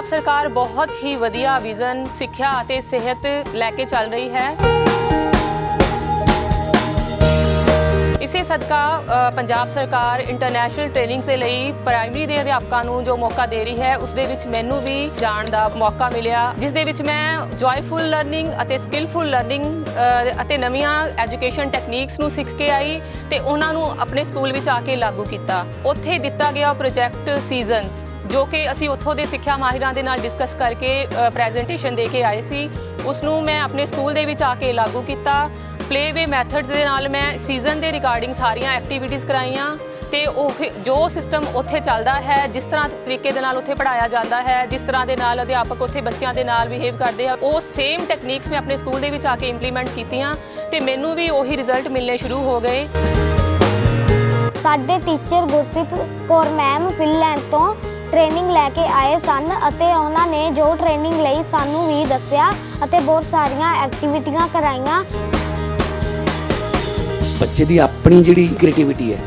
ਪੰਜਾਬ ਸਰਕਾਰ ਬਹੁਤ ਹੀ ਵਧੀਆ ਵਿਜ਼ਨ ਸਿੱਖਿਆ ਅਤੇ ਸਿਹਤ ਲੈ ਕੇ ਚੱਲ ਰਹੀ ਹੈ। ਇਸੇ ਸਦਕਾ ਪੰਜਾਬ ਸਰਕਾਰ ਇੰਟਰਨੈਸ਼ਨਲ ਟ੍ਰੇਨਿੰਗਸ ਦੇ ਲਈ ਪ੍ਰਾਇਮਰੀ ਦੇ ਅਧਿਆਪਕਾਂ ਨੂੰ ਜੋ ਮੌਕਾ ਦੇ ਰਹੀ ਹੈ ਉਸ ਦੇ ਵਿੱਚ ਮੈਨੂੰ ਵੀ ਜਾਣ ਦਾ ਮੌਕਾ ਮਿਲਿਆ, ਜਿਸ ਦੇ ਵਿੱਚ ਮੈਂ ਜੋਇਫੁਲ ਲਰਨਿੰਗ ਅਤੇ ਸਕਿੱਲਫੁਲ ਲਰਨਿੰਗ ਅਤੇ ਨਵੀਆਂ ਐਜੂਕੇਸ਼ਨ ਟੈਕਨੀਕਸ ਨੂੰ ਸਿੱਖ ਕੇ ਆਈ ਤੇ ਉਹਨਾਂ ਨੂੰ ਆਪਣੇ ਸਕੂਲ ਵਿੱਚ ਆ ਕੇ ਲਾਗੂ ਕੀਤਾ। ਉੱਥੇ ਦਿੱਤਾ ਗਿਆ ਪ੍ਰੋਜੈਕਟ ਸੀਜ਼ਨਸ ਜੋ ਕਿ ਅਸੀਂ ਉੱਥੋਂ ਦੇ ਸਿੱਖਿਆ ਮਾਹਿਰਾਂ ਦੇ ਨਾਲ ਡਿਸਕਸ ਕਰਕੇ ਪ੍ਰੈਜੈਂਟੇਸ਼ਨ ਦੇ ਕੇ ਆਏ ਸੀ। ਉਸ ਨੂੰ ਮੈਂ ਆਪਣੇ ਸਕੂਲ ਦੇ ਵਿੱਚ ਆ ਕੇ ਲਾਗੂ ਕੀਤਾ। ਪਲੇਵੇ ਮੈਥਡਸ ਦੇ ਨਾਲ ਮੈਂ ਸੀਜ਼ਨ ਦੇ ਰਿਗਾਰਡਿੰਗ ਸਾਰੀਆਂ ਐਕਟੀਵਿਟੀਜ਼ ਕਰਾਈਆਂ ਤੇ ਉਹ ਜੋ ਸਿਸਟਮ ਉੱਥੇ ਚੱਲਦਾ ਹੈ, ਜਿਸ ਤਰ੍ਹਾਂ ਤਰੀਕੇ ਦੇ ਨਾਲ ਉੱਥੇ ਪੜਾਇਆ ਜਾਂਦਾ ਹੈ, ਜਿਸ ਤਰ੍ਹਾਂ ਦੇ ਨਾਲ ਅਧਿਆਪਕ ਉੱਥੇ ਬੱਚਿਆਂ ਦੇ ਨਾਲ ਬਿਹੇਵ ਕਰਦੇ ਆ, ਉਹ ਸੇਮ ਟੈਕਨੀਕਸ ਮੈਂ ਆਪਣੇ ਸਕੂਲ ਦੇ ਵਿੱਚ ਆ ਕੇ ਇੰਪਲੀਮੈਂਟ ਕੀਤੀਆਂ ਤੇ ਮੈਨੂੰ ਵੀ ਉਹੀ ਰਿਜ਼ਲਟ ਮਿਲਨੇ ਸ਼ੁਰੂ ਹੋ ਗਏ। ਸਾਡੇ teacher Gurpreet Kaur ma'am Finland ਤੋਂ ਟ੍ਰੇਨਿੰਗ ਲੈ ਕੇ ਆਏ ਸਨ ਅਤੇ ਉਹਨਾਂ ਨੇ ਜੋ ਟ੍ਰੇਨਿੰਗ ਲਈ ਸਾਨੂੰ ਵੀ ਦੱਸਿਆ ਅਤੇ ਬਹੁਤ ਸਾਰੀਆਂ ਐਕਟੀਵਿਟੀਆਂ ਕਰਾਈਆਂ। ਬੱਚੇ ਦੀ ਆਪਣੀ ਜਿਹੜੀ ਕ੍ਰੀਏਟੀਵਿਟੀ ਹੈ,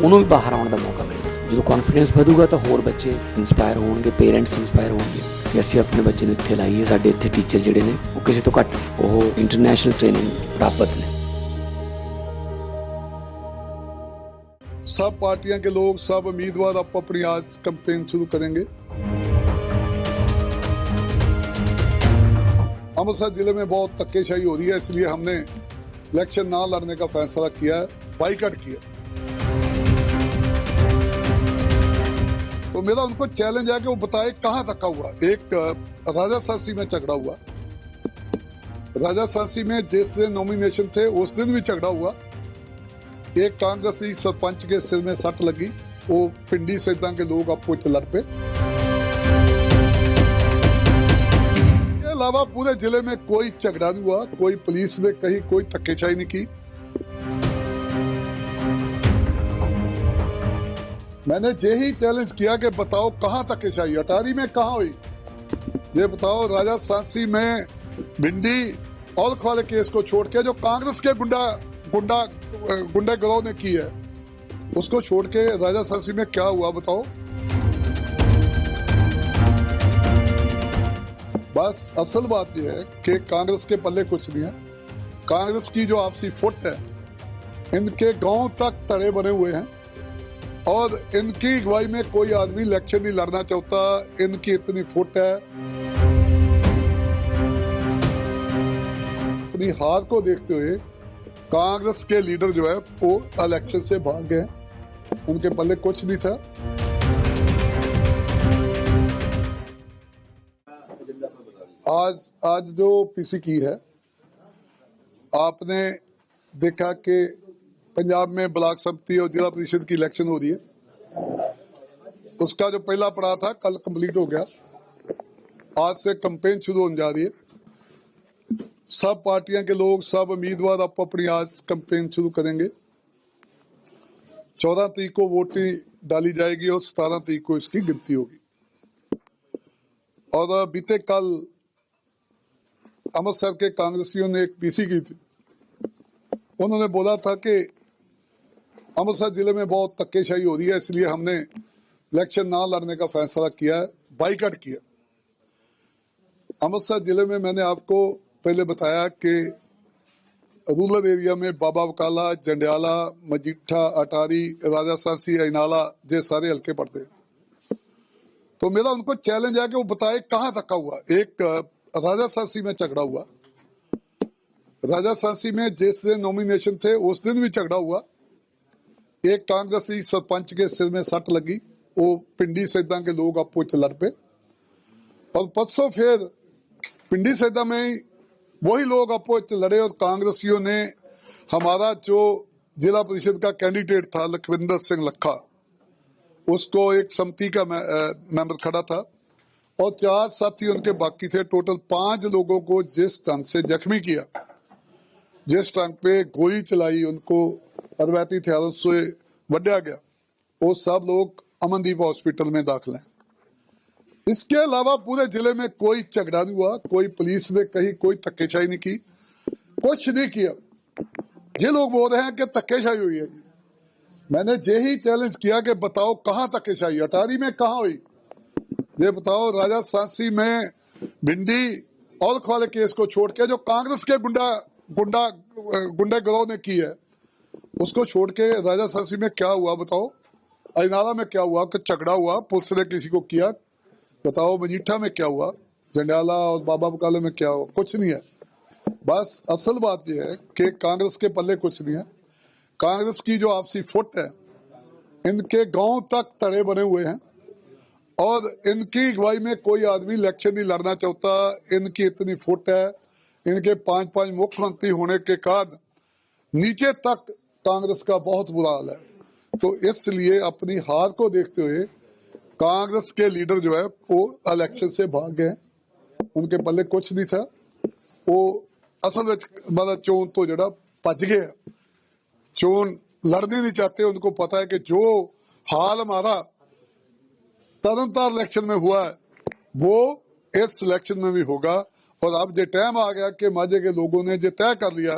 ਉਹਨੂੰ ਵੀ ਬਾਹਰ ਆਉਣ ਦਾ ਮੌਕਾ ਮਿਲਦਾ ਜਦੋਂ ਕੌਨਫੀਡੈਂਸ ਵਧੂਗਾ ਤਾਂ ਹੋਰ ਬੱਚੇ ਇਨਸਪਾਇਰ ਹੋਣਗੇ ਪੇਰੈਂਟਸ ਇਨਸਪਾਇਰ ਹੋਣਗੇ ਕਿ ਅਸੀਂ ਆਪਣੇ ਬੱਚੇ ਨੂੰ ਇੱਥੇ ਲਾਈਏ, ਸਾਡੇ ਇੱਥੇ ਟੀਚਰ ਜਿਹੜੇ ਨੇ, ਉਹ ਕਿਸੇ ਤੋਂ ਘੱਟ ਨਹੀਂ, ਉਹ ਇੰਟਰਨੈਸ਼ਨਲ ਟ੍ਰੇਨਿੰਗ ਪ੍ਰਾਪਤ ਨੇ। सब पार्टियाँ के लोग, सब उम्मीदवार आप अपनी आज कैंपेन शुरू करेंगे। अमृतसर ज़िले में बहुत धक्केशाही हो रही है, इसलिए हमने इलेक्शन ना लड़ने का फैसला किया है बाइकआउट किया। तो मेरा उनको चैलेंज है कि वो बताए कहाँ धक्का हुआ। एक राजा सासी में झगड़ा हुआ। राजा सासी में जिस दिन नॉमिनेशन थे, उस दिन भी झगड़ा हुआ। एक कांग्रेसी सरपंच के सिर में सट लगी वो पिंडी से के लोग आपको च लड़ पे अलावा पूरे ज़िले में कोई झगड़ा नहीं हुआ कोई पुलिस ने कहीं कोई धक्केशाही नहीं की मैंने यही चैलेंज किया कि बताओ कहाँ धक्केशाही अटारी में कहा हुई ये बताओ राजा सांसी में भिंडी औरख वाले केस को छोड़ के जो कांग्रेस के गुंडा गुंडा गुंडा गिरोह ने की है। उसको छोड़ के राजा सांसी में क्या हुआ बताओ? बस, असल बात यह है कि कांग्रेस के पल्ले कुछ नहीं है। कांग्रेस की जो आपसी फुट है, इनके गाँव तक तड़े बने हुए हैं। और इनकी अगुवाई में कोई आदमी इलेक्शन नहीं लड़ना चाहता, इनकी इतनी फुट है। अपनी हार को देखते हुए कांग्रेस के लीडर जो है, वो इलेक्शन से भाग गए उनके पल्ले कुछ नहीं था। आज आज जो पीसी की है, आपने देखा कि पंजाब में ब्लॉक समिति और जिला परिषद की इलेक्शन हो रही है। उसका जो पहला पड़ाव था, कल कंप्लीट हो गया। आज से कंपेन शुरू होने जा रही है। सब पार्टियाँ के लोग, सब उम्मीदवार आप अपनी आज कंपेन शुरू करेंगे। चौदह तारीख को वोटिंग डाली जाएगी और सतारह तारीख को इसकी गिनती होगी। और बीते कल अमृतसर के कांग्रेसियों ने एक पीसी की थी। उन्होंने बोला था कि अमृतसर ज़िले में बहुत धक्केशाही हो रही है, इसलिए हमने इलेक्शन ना लड़ने का फैसला किया है बाइकआउट किया। अमृतसर ज़िले में मैंने आपको पहले बताया कि रूरल एरिया में बाबा बकाला जंडियाला, मजीठा, अटारी, राजा सासी अनाला ये सारे हल्के पड़ते तो मेरा उनको चैलेंज है कि वो बताए कहाँ धक्का हुआ। एक राजा सासी में झगड़ा हुआ। राजा सासी में जिस दिन नॉमिनेशन थे, उस दिन भी झगड़ा हुआ। एक कांग्रेसी सरपंच के सिर में सट लगी। वो पिंडी सैदा के लोग आपको लड़ पे। और परसों फिर पिंडी सैदा में वही लोग च लड़े और कांग्रेसियों ने हमारा जो जिला परिषद का कैंडिडेट था, लखविंदर सिंह लखा, उसको एक समिति का मैं- मेंबर खड़ा था और चार साथी उनके बाकी थे। टोटल पाँच लोगों को जिस ढंग से जख्मी किया, जिस ढंग पे गोली चलाई, उनको अरवैती हथियारों से वड्या गया, वो सब लोग अमनदीप हॉस्पिटल में दाखिल हैं। इसके अलावा पूरे ज़िले में कोई झगड़ा नहीं हुआ, कोई पुलिस ने कहीं कोई धक्केशाही नहीं की, कुछ नहीं किया। ये लोग बोल रहे हैं कि धक्केशाही हुई है। मैंने यही चैलेंज किया कि बताओ कहाँ धक्केशाही अटारी में कहा हुई? ये बताओ, राजा सांसी में भिंडी और वाले केस को छोड़ के जो कांग्रेस के गुंडा गुंडा गुंडा गिरोह ने की है, उसको छोड़ के राजा सांसी में क्या हुआ बताओ? अजनाला में क्या हुआ? कि झगड़ा हुआ? पुलिस ने किसी को किया? बताओ मजीठा में क्या हुआ? जंडियाला और बाबा बकाले में क्या हुआ? कुछ नहीं है। बस असल बात यह है कि कांग्रेस के पल्ले कुछ नहीं है। कांग्रेस की जो आपसी फुट है, इनके गाँव तक तड़े बने हुए हैं और इनकी अगुवाई में कोई आदमी इलेक्शन नहीं लड़ना चाहता। इनकी इतनी फुट है, इनके पाँच पाँच मुख्यमंत्री होने के कारण नीचे तक कांग्रेस का बहुत बुरा हाल है। तो इसलिए अपनी हार को देखते हुए कांग्रेस के लीडर जो है, वो इलेक्शन से भाग गए उनके पल्ले कुछ नहीं था। वो असल मतलब चोन तो जड़ा भज गए चोन लड़ने नहीं चाहते, उनको पता है कि जो हाल हमारा तरनतार इलेक्शन में हुआ है, वो इस इलेक्शन में भी होगा। और अब जो टाइम आ गया कि माजे के लोगों ने जो तय कर लिया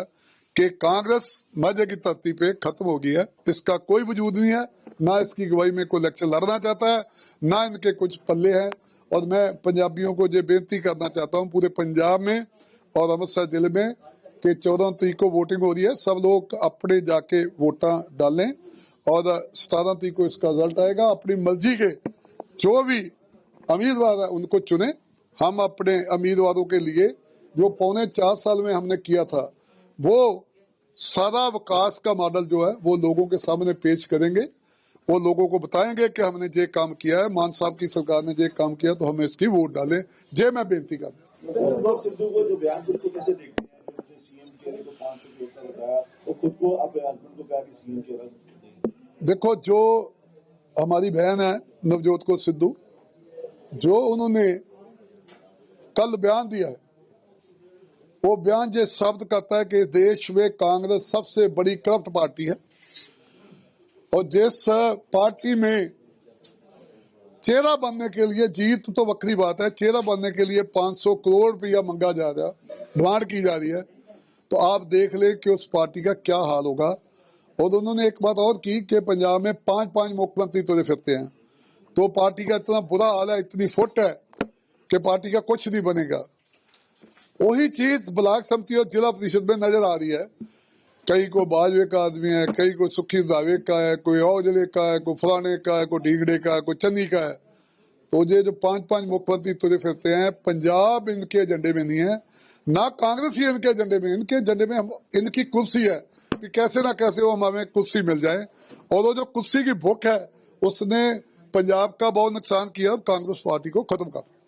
कि कांग्रेस माजे की धरती पे खत्म हो गई है। इसका कोई वजूद नहीं है। ना इसकी गवाही में कोई इलेक्शन लड़ना चाहता है, ना इनके कुछ पल्ले हैं। और मैं पंजाबियों को ये बेनती करना चाहता हूँ पूरे पंजाब में और अमृतसर ज़िले में कि चौदह तरीक को वोटिंग हो रही है। सब लोग अपने जाके वोटा डालें और सतारह तरीक को इसका रिज़ल्ट आएगा। अपनी मर्ज़ी के जो भी उम्मीदवार है, उनको चुने। हम अपने उम्मीदवारों के लिए जो पौने चार साल में हमने किया था, वो सारा विकास का मॉडल जो है, वो लोगों के सामने पेश करेंगे। वो लोगों को बताएँगे कि हमने ये काम किया है मान साहब की सरकार ने ये काम किया तो हमें इसकी वोट डालें। जे मैं बेनती कर देंगे। देखो जो हमारी बहन है नवजोत कौर सिद्धू जो उन्होंने कल बयान दिया है वो बयान ये शब्द करता है कि देश में कांग्रेस सबसे बड़ी करप्ट पार्टी है। और जिस पार्टी में चेहरा बनने के लिए जीत तो वक्री बात है, चेहरा बनने के लिए 500 करोड़ रुपया मंगा जा रहा, डिमांड की जा रही है तो आप देख लें कि उस पार्टी का क्या हाल होगा। और उन्होंने एक बात और की कि पंजाब में पाँच पाँच मुख्यमंत्री तुरे फिरते हैं तो पार्टी का इतना बुरा हाल है, इतनी फुट है कि पार्टी का कुछ नहीं बनेगा। वही चीज़ ब्लॉक समिति और जिला परिषद में नज़र आ रही है कहीं को बाजवे का आदमी है कहीं को सुखी दावे का है कोई औजले का है कोई फलाने का है कोई ढीगड़े का है कोई चंदी का है तो ये जो पाँच पाँच मुख्यमंत्री तुरे फिरते हैं पंजाब इनके एजेंडे में नहीं है ना कांग्रेस ही इनके एजेंडे में इनके एजेंडे में हम इनकी कुर्सी है कि कैसे ना कैसे वो हमें कुर्सी मिल जाए और वो जो कुर्सी की भूख है उसने पंजाब का बहुत नुकसान किया और कांग्रेस पार्टी को खत्म कर दिया